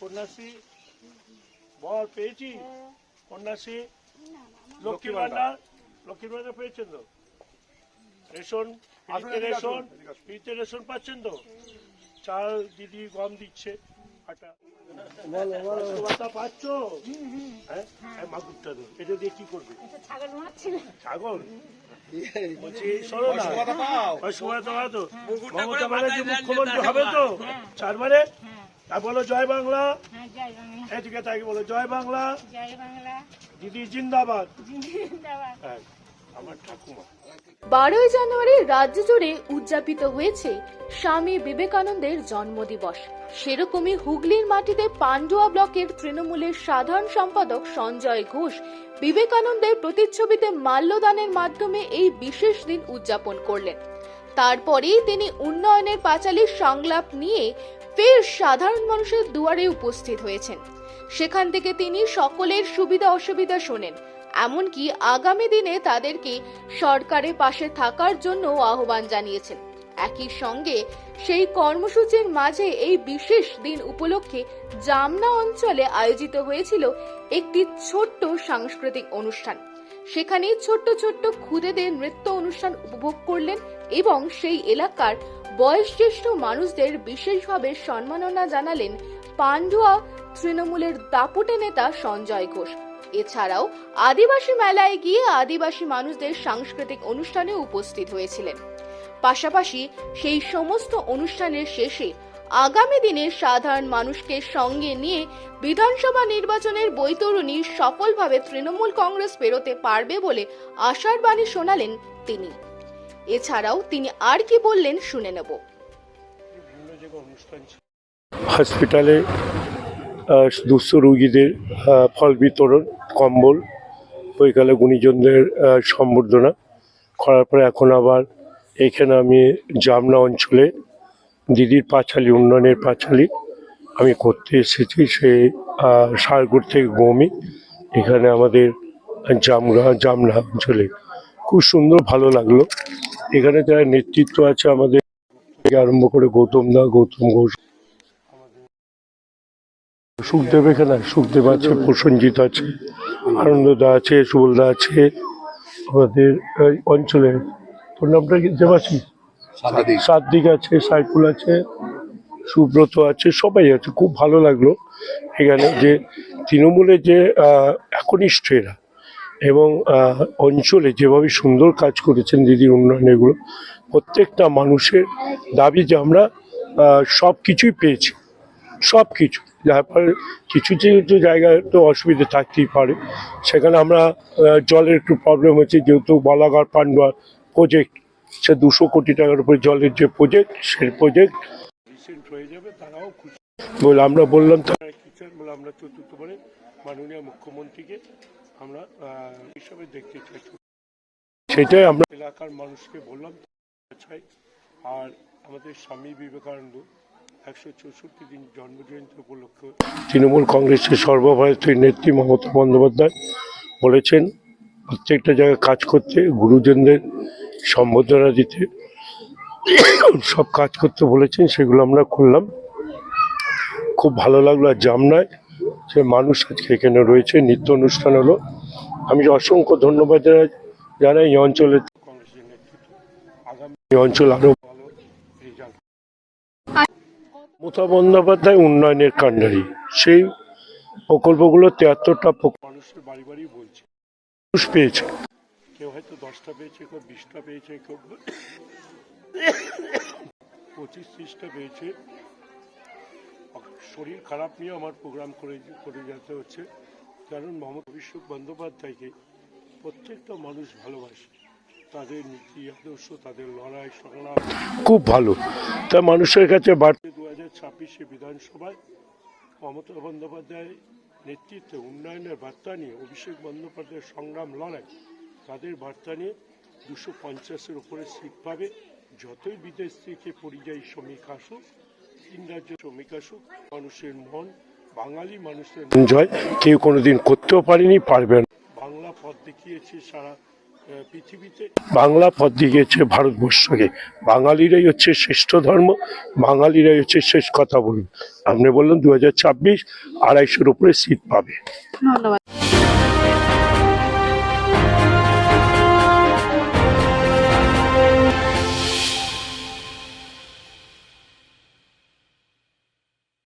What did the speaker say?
কন্যাশ্রী বল পেয়েছি। কন্যাশ্রী লক্ষ্মী ভান্ডার লক্ষ্মী ভান্ডার পেয়েছেন তো? রেশন ফ্রিতে রেশন ফ্রিতে রেশন পাচ্ছেন তো? চাল দিদি গম দিচ্ছে আটা। পাচ্ছ? হ্যাঁ? হ্যাঁ, মাগুরটা এটা দিয়ে কি করবে? ছাগল মুখ্যমন্ত্রী হবে তো? চার মানে তা বলো জয় বাংলা। হ্যাঁ জয় বাংলা। এদিকে তাকে বলো জয় বাংলা। দিদি জিন্দাবাদ। হ্যাঁ আমার ঠাকুমা। বারোই জানুয়ারি রাজ্য জুড়ে উদযাপিত হয়েছে স্বামী বিবেকানন্দের জন্মদিবস। সেরকমই হুগলির মাটিতে পান্ডুয়া ব্লকের তৃণমূলের সাধারণ সম্পাদক সঞ্জয় ঘোষ বিবেকানন্দের প্রতিচ্ছবিতে মাল্যদানের মাধ্যমে এই বিশেষ দিন উদযাপন করলেন। তারপরেই তিনি উন্নয়নের পাঁচালী সংলাপ নিয়ে ফের সাধারণ মানুষের দুয়ারে উপস্থিত হয়েছেন। সেখান থেকে তিনি সকলের সুবিধা অসুবিধা শোনেন, এমনকি আগামী দিনে তাদেরকে সরকারের পাশে থাকার জন্য আহ্বান জানিয়েছেন। একই সঙ্গে সেই কর্মসূচির মাঝে এই বিশেষ দিন উপলক্ষে জামনা অঞ্চলে আয়োজিত হয়েছিল একটি ছোট্ট সাংস্কৃতিক অনুষ্ঠান। সেখানে ছোট্ট ছোট্ট খুদেদের নৃত্য অনুষ্ঠান উপভোগ করলেন এবং সেই এলাকার বয়োজ্যেষ্ঠ মানুষদের বিশেষভাবে সম্মাননা জানালেন পান্ডুয়া তৃণমূলের দাপুটে নেতা সঞ্জয় ঘোষ। এছাড়াও আদিবাসী মেলায় গিয়ে আদিবাসী মানুষদের সাংস্কৃতিক অনুষ্ঠানে উপস্থিত হয়েছিলেন। পাশাপাশি সেই সমস্ত অনুষ্ঠানের শেষে আগামী দিনে সাধারণ মানুষকে সঙ্গে নিয়ে বিধানসভা নির্বাচনের বৈতরণী সফলভাবে তৃণমূল কংগ্রেস পেরোতে পারবে বলে আশার বাণী শোনালেন তিনি। এছাড়াও তিনি আর কি বললেন শুনে নেব। হসপিটালে দুস্থ রোগীদের ফল বিতরণ কম্বল বৈকালে গুণীজনদের সম্বর্ধনা। করার পরে এখন আবার এখানে আমি জামনা অঞ্চলে দিদির পাঁচালি উন্নয়নের পাঁচালি আমি করতে এসেছি। সেই আহ, সারগুড় থেকে গমি এখানে আমাদের জামরা জামনা অঞ্চলে। খুব সুন্দর ভালো লাগল। এখানে যারা নেতৃত্ব আছে আমাদের আরম্ভ করে গৌতম দা গৌতম ঘোষ। সুখদেব এখানে সুখদেব আছে প্রসঞ্জিত আছে আনন্দদা আছে সুবলদা আছে আমাদের অঞ্চলে। তোর নামটা কি? দেবাসী সাদ্দিক আছে সাইফুল আছে সুব্রত আছে সবাই আছে। খুব ভালো লাগল এখানে যে তৃণমূলের যে আহ, একনিষ্ঠ এরা। এবং অঞ্চলে যেভাবে সুন্দর কাজ করেছেন দিদির উন্নয়ন এগুলো, প্রত্যেকটা মানুষের দাবি যে আমরা সব কিছুই পেয়েছি সব কিছু তারপর কিছু কিছু জায়গায় তো অসুবিধা থাকতেই পারে, সেখানে আমরা জলের একটু প্রবলেম হচ্ছে, যেহেতু বালাঘাট পান্ডুয়া প্রজেক্ট সে দুশো কোটি টাকার উপরে জলের যে প্রজেক্ট সেই প্রজেক্ট হয়ে যাবে, তারাও খুশি। বলে আমরা বললাম তারা বলে আমরা চতুর্থবারে মাননীয় মুখ্যমন্ত্রীকে আমরা হিসাবে দেখতে চাই। সেটাই আমরা এলাকার মানুষকে বললাম, চাই। আর আমাদের স্বামী বিবেকানন্দ একশো চৌষট্টি দিন জন্মজয়ন্তী উপলক্ষে তৃণমূল কংগ্রেসের সর্বভারতীয় নেত্রী মমতা বন্দ্যোপাধ্যায় বলেছেন, প্রত্যেকটা জায়গায় কাজ করতে, গুরুজনদের সম্বোধনা দিতে, সব কাজ করতে বলেছেন, সেগুলো আমরা করলাম খুব ভালো লাগল আর জামনায় যে মানুষ আজকে এখানে রয়েছে, নৃত্য অনুষ্ঠান হলো। আমি অসংখ্য ধন্যবাদ জানাই- এই অঞ্চলের আগামী অঞ্চল আরও মমতা বন্দ্যোপাধ্যায় উন্নয়নের কাণ্ডারি সেই প্রকল্পগুলো তিয়াত্তরটা মানুষের বাড়ি বাড়ি বলছে। মানুষ পেয়েছে। কেউ হয়তো দশটা পেয়েছে, কেউ বিশটা পেয়েছে, কেউ পঁচিশ ত্রিশটা পেয়েছে। শরীর খারাপ নিয়ে আমার প্রোগ্রাম করে করে যেতে হচ্ছে। কারণ মমতা অভিষেক বন্দ্যোপাধ্যায়কে প্রত্যেকটা মানুষ ভালোবাসে। তাদের নীতি আদর্শ তাদের লড়াই সংগ্রাম। খুব ভালো। তা মানুষের কাছে বাড়তে দু হাজার ছাব্বিশে বিধানসভায় মমতা বন্দ্যোপাধ্যায় নেতৃত্বে উন্নয়নের বার্তা নিয়ে অভিষেক বন্দ্যোপাধ্যায়ের সংগ্রাম লড়াই তাদের বার্তা নিয়ে দুশো পঞ্চাশের উপরে সিট পাবে। যতই বিদেশ থেকে পরিযায়ী শ্রমিক আসুক তিন রাজ্য শ্রমিক আসুক মানুষের মন বাঙালি মানুষের জয় কেউ কোনোদিন করতেও পারেনি পারবে না। বাংলা পথ দেখিয়েছে সারা পৃথিবীতে। বাংলা পথ দিয়ে গেছে ভারতবর্ষকে। বাঙালিরাই হচ্ছে শ্রেষ্ঠ ধর্ম বাঙালিরাই হচ্ছে শেষ কথা বলুন। আপনি বললেন দু হাজার ছাব্বিশ আড়াইশোর উপরে সিট পাবে। ধন্যবাদ।